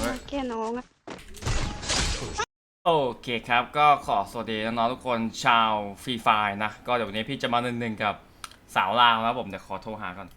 เฮ้ยแค่น้องอะโอเคครับก็ขอสวัสดีน้องๆทุกคนชาวฟรีไฟนะ ก็เดี๋ยววันนี้พี่จะมาหนึ่งหนึ่งกับสาวลาวนะครับผมเดี๋ยวขอโทรหาก่อน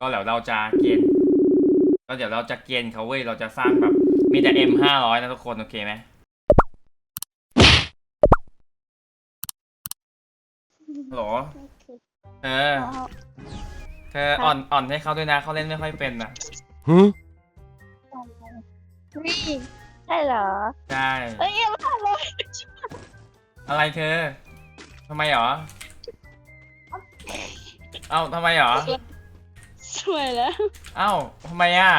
ก็เดี๋ยวเราจะเกณฑ์ก็เดี๋ยวเราจะเกณฑ์เขาเว้ยเราจะสร้างแบบมีแต่ M ห้าร้อยนะทุกคนโอเคไหมฮัลโหลเออเธออ่อนอ่อนให้เขาด้วยนะเขาเล่นไม่ค่อยเป็นนะ Huh? นี่ใช่เหรอ ใช่เอ้ยยังไม่ทันเลยอะไรเธอทำไมหรอ เอ้าทำไมหรอ สวยแล้วเอ้าทำไมอะ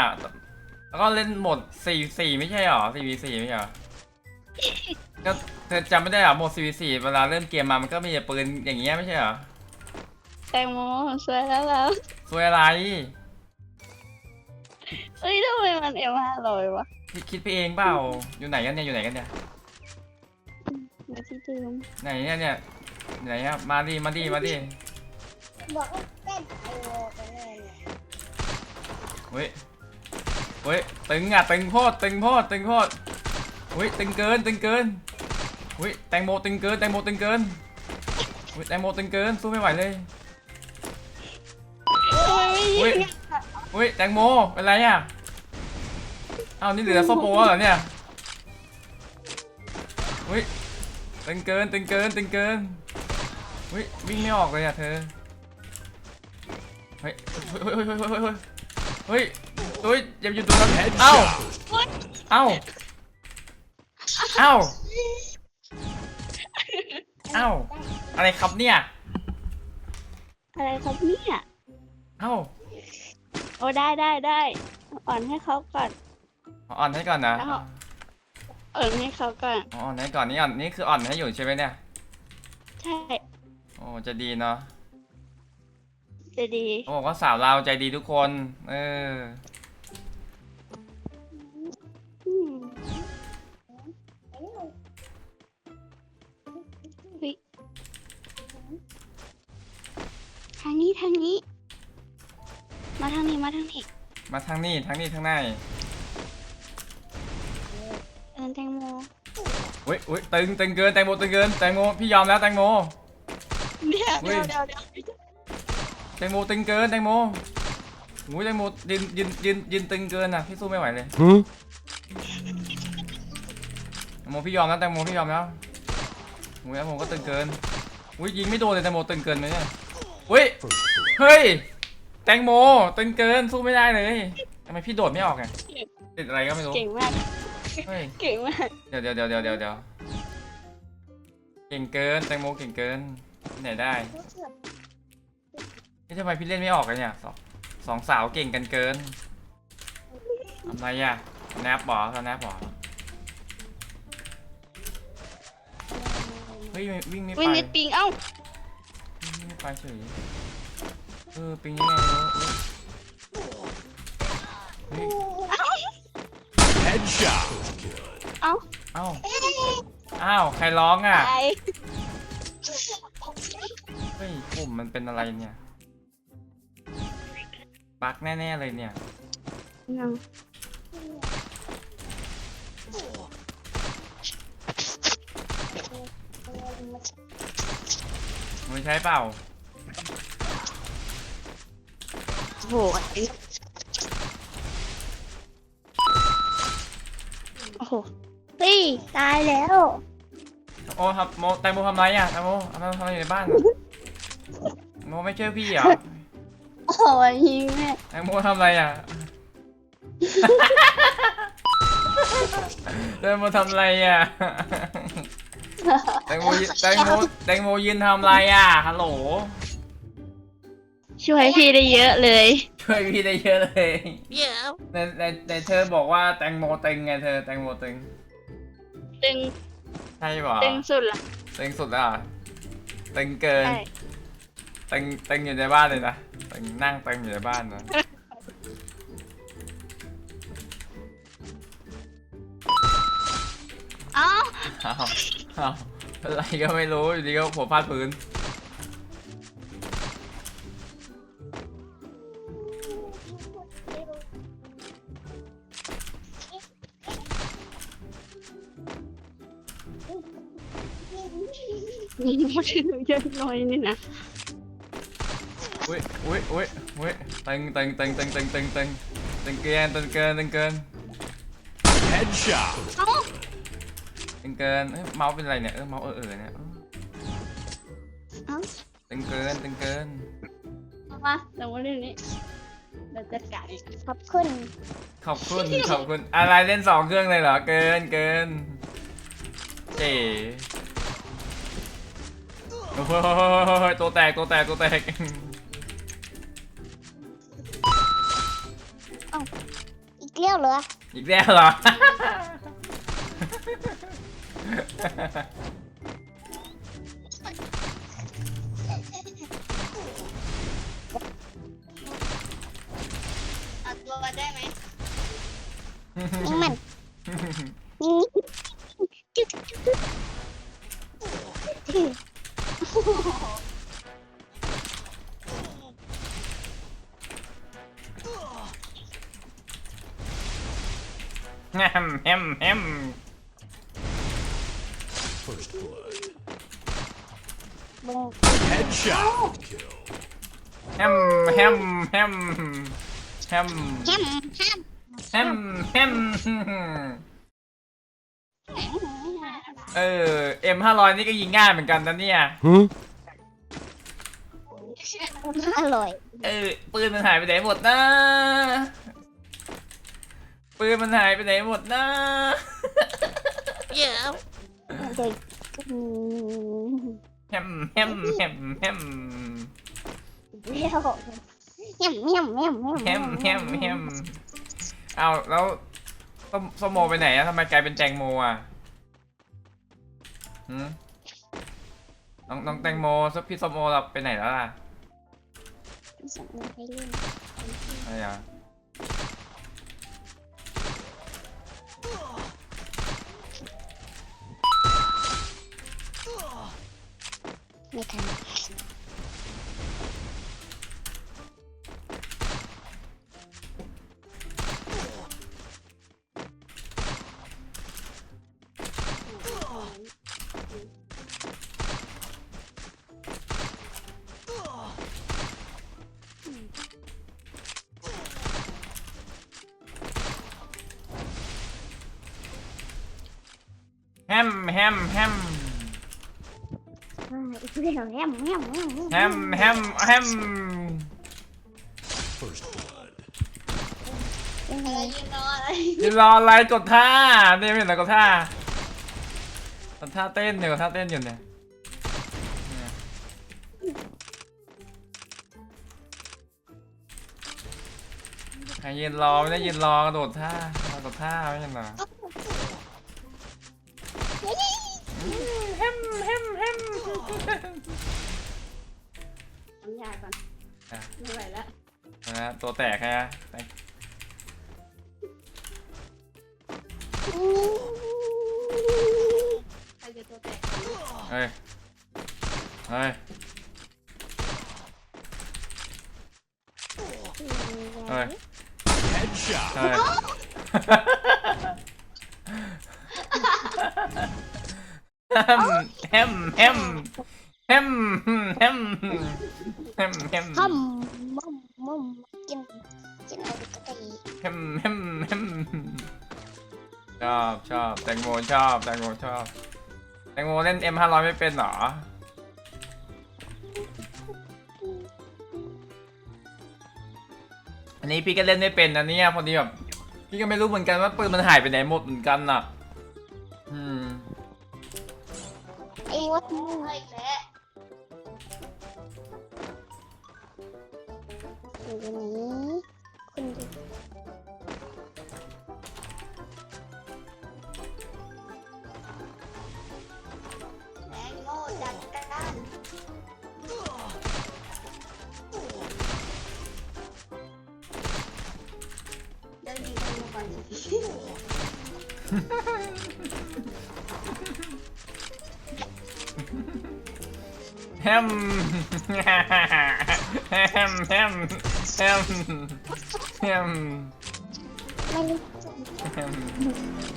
แล้วก็เล่นโหมดสี่สี่ไม่ใช่หรอสี่วีสี่ไม่ใช่หรอ ก็เธอจำไม่ได้หรอโหมดสี่วีสี่เวลาเล่นเกมมามันก็มีแต่ปืนอย่างเงี้ยไม่ใช่หรอ แตงโมสวยแล้วแล้วสวยอะไร เอ้ยทำไมมันเอ็มห้าร้อยวะคิดคิดไปเองเปล่า อยู่ไหนกันเนี่ย อยู่ไหนกันเนี่ย มาที่เดิมไหนเนี่ยเนี่ยไหนครับมาดิมาดิมาดิบอกว่าเต้นไอโวกันเลยเนี่ยเฮ้ยเฮ้ยตึงอะตึงโพดตึงโพดตึงโพดเฮ้ยตึงเกินตึงเกินเฮ้ยแตงโมตึงเกินแตงโมตึงเกินเฮ้ยแตงโมตึงเกินสู้ไม่ไหวเลยทำไมไม่เฮ้ยยิงอะ เฮ้ยแตงโมเป็นไรอะเอานี่เหลือส้มโอเหรอเนี่ยเฮ้ยตึงเกินตึงเกินตึงเกินเฮ้ยวิ่งไม่ออกเลยอะเธอเฮ้ยเฮ้ยเฮ้ยเฮ้ยเฮ้ยเฮ้ยเฮ้ยเฮ้ยอย่าอยู่ตรงนั้นเอ้าเอ้าเอ้าเอ้าอะไรครับเนี่ยอะไรครับเนี่ยเอ้า โอ้ได้ได้ได้อ่อนให้เขาก่อนอ่อนให้ก่อนนะเอ้าอ่อนให้เขาก่อน อ๋ออ่อนให้ก่อนนี่อ่อนนี่คืออ่อนให้อยู่ใช่ไหมเนี่ยใช่โอ้จะดีเนาะจะดีเขาบอกว่าสาวเราวใจดีทุกคน เอออืมเฮ้ยทางนี้ทางนี้ มาทางนี้มาทางนี้มาทางนี้ทางนี้ทางในเอินแตงโมเฮ้ยเฮ้ยตึงตึงเกินแตงโมตึงเกินแตงโมพี่ยอมแล้วแตงโม เดี๋ยวเฮ้เดี๋ยยวเดี๋ยวเดี๋ยวแตงโมตึงเกินแตงโมอุ้ยแตงโมยืนยืนยืนยืนตึงเกินอะพี่สู้ไม่ไหวเลย Huh? แตงโมพี่ยอมแล้วแตงโมพี่ยอมแล้วอุ้ยแตงโมก็ตึงเกินอุ้ยยิงไม่โดนเลยแตงโมตึงเกินไหมเนี่ยอุ้ยเฮ้ย แตงโมตึงเกินสู้ไม่ได้เลยทำไมพี่โดดไม่ออกไงติดอะไรก็ไม่รู้เก่งมากเฮ้ยเก่งมากเดี๋ยวเดี๋ยวเดี๋ยวเดี๋ยวเดี๋ยวเดี๋ยวเก่งเกินแตงโมเก่งเกินที่ไหนได้นี่ทำไมพี่เล่นไม่ออกกันเนี่ยสองสองสาวเก่งกันเกินทำไรอะแนบบ่อแนบบ่อเฮ้ยวิ่งไม่ไปวินิดปิงเอ้าวิ่งไม่ไปเฉย เออปิงยังไงไม่รู้เฮ้ย Headshot. เอ้าเอ้าอ้าวใครร้องอะตายเฮ้ยปุ่มมันเป็นอะไรเนี่ยบั๊กแน่ๆเลยเนี่ยยังไม่ใช่เปล่า โหโอ้โหเฮ้ยตายแล้ว โอ้ครับโมแตงโมทำไรอะแตงโมทำไมทำอะไรอยู่ในบ้านอะโมไม่ช่วยพี่เหรอโอ้ยยิงแม่แตงโมทำอะไรอะ แตงโมทำอะไรอะ แตงโมยืนแตงโมแตงโมยืนทำอะไรอะฮัลโหล ช่วยพี่ได้เยอะเลย ช่วยพี่ได้เยอะเลยเยอะในในในเธอบอกว่าแตงโมตึงไงเธอแตงโมตึงตึงใช่ป่ะตึงสุดละ ตึงสุดแล้วเหรอตึงเกินใช่ ตึงตึงอยู่ในบ้านเลยนะตึงนั่งตึงอยู่ในบ้านนะเอ้า อ้าวอ้าวอะไรก็ไม่รู้อยู่ดีก็หัวฟาดพื้น มีมดเยอะน้อยนี่นะอุ้ยอุ้ยอุ้ยอุ้ยตึงตึงตึงตึงตึงตึงตึงตึงเกินตึงเกินตึงเกิน Headshot. เอ้าตึงเกินเอ้ยเมาส์เป็นไรเนี่ยเออเมาส์เออเออเนี่ยเออเอ้าตึงเกินตึงเกินเอามาแต่ว่าเรื่องนี้เราจัดการขอบคุณขอบคุณขอบคุณอะไรเล่นสองเครื่องเลยเหรอเกินเกินเจ๋ โอ้โหตัวแตกตัวแตกตัวแตกอีกเลี้ยวเหรออีกแล้วเหรอ เอาตัวมาได้ไหมยิงมัน แฮมแฮมแฮม First blood. บึง Headshot. Kill. แฮมแฮมแฮมแฮมแฮมแฮมแฮมแฮมเออเอ็มห้าร้อยนี่ก็ยิงง่ายเหมือนกันนะเนี่ยอร่อย เออปืนมันหายไปไหนหมดนะ ปืนมันหายไปไหนหมดนะเดี๋ยวอืมแฮมแฮมแฮมแฮมเลี้ยวแฮมแฮมแฮมแฮมแฮมแฮมเอาแล้วส้มส้มโมไปไหนอะทำไมกลายเป็นแตงโมอะหืมน้องน้องแตงโมซพี่ส้มโมเราไปไหนแล้วล่ะส่งเงินให้เล่นอะไรอะ Ne? Hem hem hem. แฮมแฮมอ่าอีกเลี้ยวแฮมแฮมแฮมแฮมแฮมแฮม First blood. เป็นไงยืนรออะไรยืนรออะไรกดท่าเนี่ยไม่เห็นเหรกดท่ากดท่าเต้นเนี่ยกดท่าเต้นอยู่เนี่ยเนี่ยให้ยืนรอไม่ได้ยืนรอกระโดดท่ากดท่าไม่เห็นหรอ แฮมแฮมแฮมทำยาก่อนอะไม่ไหวแล้วนะตัวแตกฮะแตกเใครจะตัวแตกฮ้ยเฮ้ยเฮ้ย Headshot. เฮ้ย แฮมแฮมแฮมแฮมแฮมแฮมฮัมมุมมุมกินกินอะไรก็ได้แฮมแฮมแฮมชอบชอบแตงโมชอบแตงโมชอบแตงโมเล่น M ห้าร้อยไม่เป็นเหรออันนี้พี่ก็เล่นไม่เป็นนะเนี่ยพอดีแบบพี่ก็ไม่รู้เหมือนกันว่าปืนมันหายไปไหนหมดเหมือนกันน่ะ อืม ไอ้วัดเฮ้ยแล้วอยู่ตรงนี้คุณดูแมงโง่จัดการเดินดีกันมาก่อน แฮมแฮมแฮมแฮมแฮมไม่รู้แฮม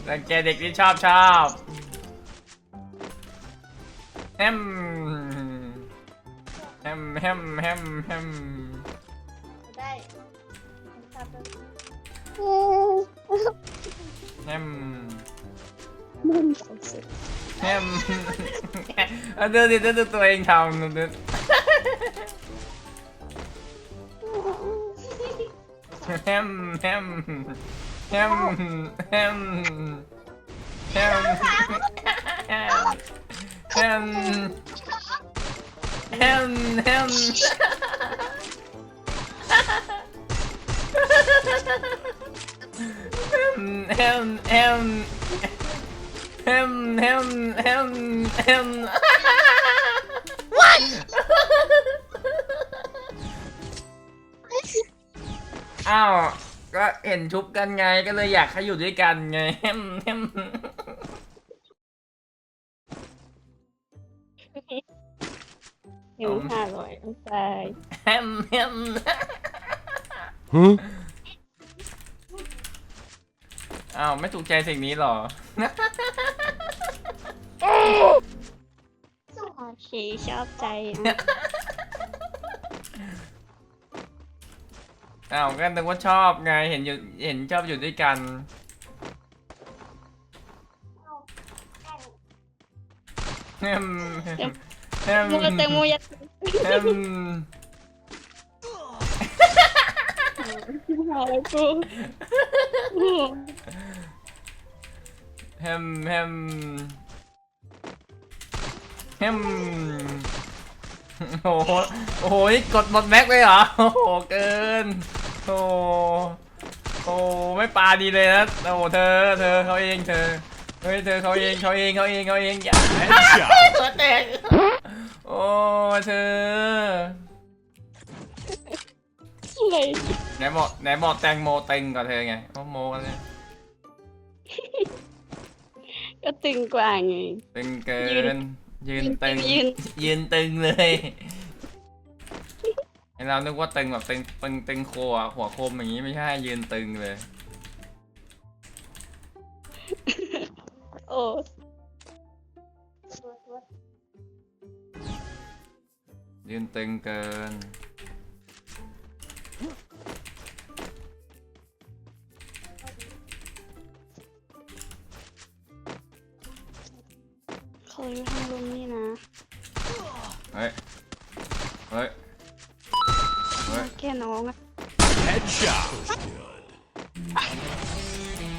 รังแกเด็กที่ชอบชอบแฮมมแฮมแฮมแฮมได้ครับแฮมมึงสุ ดแฮมเอาดูดิดูดูตัวเองทำดูดู แฮมแฮมแฮมแฮมอ้าว ก็เห็นชุบกันไงก็เลยอยากให้อยู่ด้วยกันไงเฮมเฮมหิวห้าร้อยองตายแฮมแฮมอ้าว ไม่ถูกใจสิ่งนี้หรอ โอเคชอบใจอะอ้าวก็นึกว่าชอบไงเห็นอยู่เห็นชอบอยู่ด้วยกัน แฮมแฮมมูแตงโมยัดแฮมหาแล้วกูแฮมแฮม แฮมโอ้โหโอ้โหนี่กดหมดแม็กเลยเหรอ โอ้โห เกิน โอ้โหโอ้ไม่ปาดีเลยนะ โอ้โหเธอ เธอเขาเองเธอ เฮ้ย เธอเขาเองเขาเองเขาเองเขาเองอย่า Headshot. ตัวแตกโอ้เธอ อะไรไหนบอกไหนบอกแตงโมตึงกว่าเธอไงโอ้โมกันเลยก็ตึงกว่าไงตึงเกิยืนน ยืนตึงยืน ยืนตึงเลยไอเรานึกว่าตึงแบบตึงตึงตึงโคอะหัวโคมอย่างนี้ไม่ใช่ยืนตึงเลย โอ้ยืนตึงเกิน เขาอยู่ทางลุมนี่นะเฮ้ย เฮ้ย เฮ้ย แค่น้องอะ Headshot.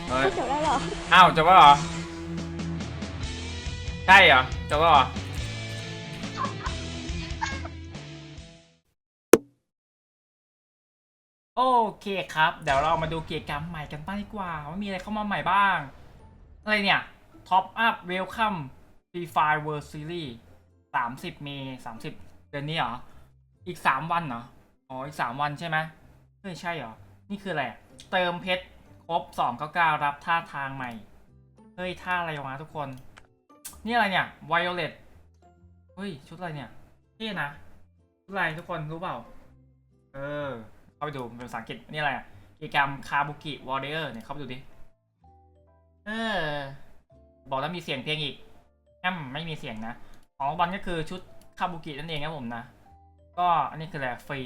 เฮ้ย จบได้เหรออ้าวจบแล้วเหรอ ใช่เหรอจบแล้วเหรอโอเคครับ เดี๋ยวเรามาดูกิจกรรมใหม่กันบ้างดีกว่า ว่ามีอะไรเข้ามาใหม่บ้าง อะไรเนี่ยท็อปอัพเวลคัม ฟรีไฟเวิร์ซีรีส์สามสิบเมย์สามสิบเดือนนี้เหรอ อีกสามวันเหรอ อ๋อ อีกสามวันใช่ไหมเฮ้ยใช่เหรอ นี่คืออะไร เติมเพชรครบสองเก้าเก้ารับท่าทางใหม่ เฮ้ย ท่าอะไรวะทุกคน นี่อะไรเนี่ยไวโอเลตเฮ้ย ชุดอะไรเนี่ยเท่นะชุดอะไรทุกคนรู้เปล่า เออ เข้าไปดูเป็นภาษาอังกฤษ นี่อะไรอะกิจกรรมคาบุกิวอร์เดอร์เนี่ยเข้าไปดูดิ เออ บอกแล้วมีเสียงเพลงอีก แอมไม่มีเสียงนะ ของรางวัลก็คือชุดคาบุกินั่นเองครับผมนะ ก็อันนี้คืออะไรฟรี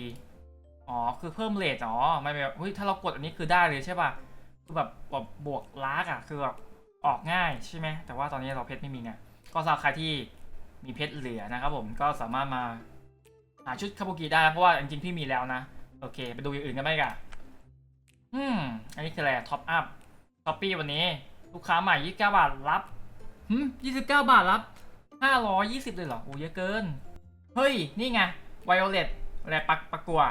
อ๋อ คือเพิ่มเลทอ๋อไม่แบบเฮ้ยถ้าเรากดอันนี้คือได้เลยใช่ป่ะ คือแบบแบบบวกลากอะ คือแบบออกง่ายใช่ไหม แต่ว่าตอนนี้เราเพชรไม่มีไง ก็สำหรับใครที่มีเพชรเหลือนะครับผม ก็สามารถมาหาชุดคาบุกิได้เพราะว่าจริงๆพี่มีแล้วนะ โอเค ไปดูอย่างอื่นกันไหมกันอืม อันนี้คืออะไรท็อปอัพท็อปปี้วันนี้ ลูกค้าใหม่ 29 บาท รับ หืม29บเก้าบาทรับ520เลยเหรอ โอ้เยอะเกิน เฮ้ย นี่ไงไวโอเลตอะไรปักปักกัว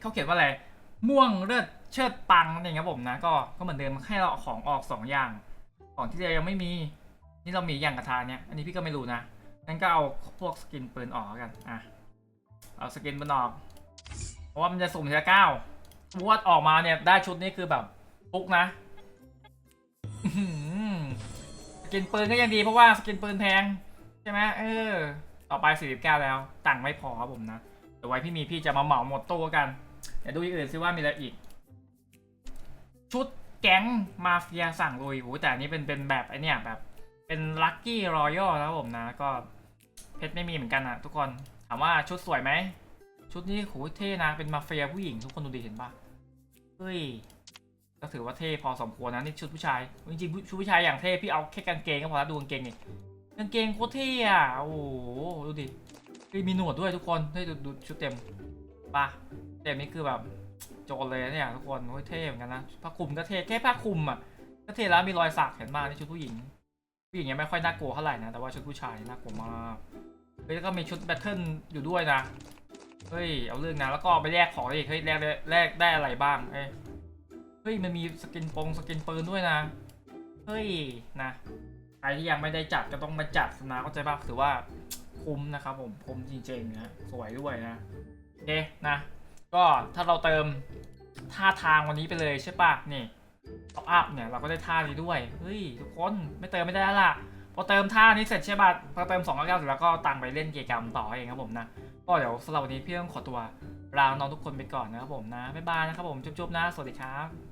เขาเขียนว่าอะไร ม่วงเลือดเชิดปังนั่นเองครับผมนะ ก็ก็เหมือนเดิมให้เราเอาของออก 2 อย่าง ของที่เรายังไม่มี นี่เรามีอย่างกระทาเนี่ย อันนี้พี่ก็ไม่รู้นะ งั้นก็เอาพวกสกินปืนออกกัน อะ เอาสกินปืนออก เพราะว่ามันจะสุ่มทีละเก้าว่าออกมาเนี่ยได้ชุดนี้คือแบบปุ๊กนะ กินปืนก็ยังดีเพราะว่าสกินปืนแพง ใช่ไหมเออ ต่อไป 49 แล้วตังค์ไม่พอครับผมนะเดี๋ยวไว้พี่มีพี่จะมาเหมาหมดตัวกันเดี๋ยวดูอย่างอื่นซิว่ามีอะไรอีก ชุดแก๊งมาเฟียสั่งลุยโอ้แต่อันนี้เป็นเป็นแบบไอเนี้ยแบบเป็นลัคกี้รอยัลนะครับผมนะ ก็เพชรไม่มีเหมือนกันนะทุกคนทามว่าชุดสวยไหม ชุดนี้โหเท่นะเป็นมาเฟียผู้หญิงทุกคนดูดิเห็นปะเฮ้ย ก็ถือว่าเท่พอสมควรนะนี่ชุดผู้ชาย จริงๆชุดผู้ชายอย่างเท่พี่เอาแค่กางเกงก็พอแล้วดูกางเกงนี่กางเกงโคตรเท่อะโอ้โหดูดิมีหนวดด้วยทุกคนเฮ้ดูชุดเต็มปะเต็มนี่คือแบบโจรเลยเนี่ยทุกคนโอ้ยเท่เหมือนกันนะผ้าคลุมก็เท่แค่ผ้าคลุมอะก็เท่แล้วมีรอยสักเห็นมากในชุดผู้หญิงผู้หญิงยังไม่ค่อยน่ากลัวเท่าไหร่นะแต่ว่าชุดผู้ชายน่ากลัวมากเฮ้ยแล้วก็มีชุดแบทเทิลอยู่ด้วยนะเฮ้ยเอาเรื่องนะแล้วก็ไปแลกของอีกเฮ้ยแลกได้แลกได้อะไรบ้างเอ้ย เฮ้ยมันมีสกินปงสกินปืนด้วยนะ เฮ้ยนะใครที่ยังไม่ได้จัดก็ต้องมาจัดนะเข้าใจป่ะถือว่าคุ้มนะครับผมคุ้มจริงๆนะสวยด้วยนะโอเคนะ ก็ถ้าเราเติมท่าทางวันนี้ไปเลยใช่ป่ะนี่เออัพเนี่ยเราก็ได้ท่านี้ด้วยเฮ้ยทุกคนไม่เติมไม่ได้ละพอเติมท่านี้เสร็จใช่ป่ะพอเติม2 9 9เสร็จแล้วก็ตังไปเล่นเกมกรรมต่อเองครับผมนะก็เดี๋ยวสำหรับวันนี้พี่ต้องขอตัวลาน้องทุกคนไปก่อนนะครับผมนะบ๊ายบายนะครับผมจุ๊บๆนะสวัสดีครับ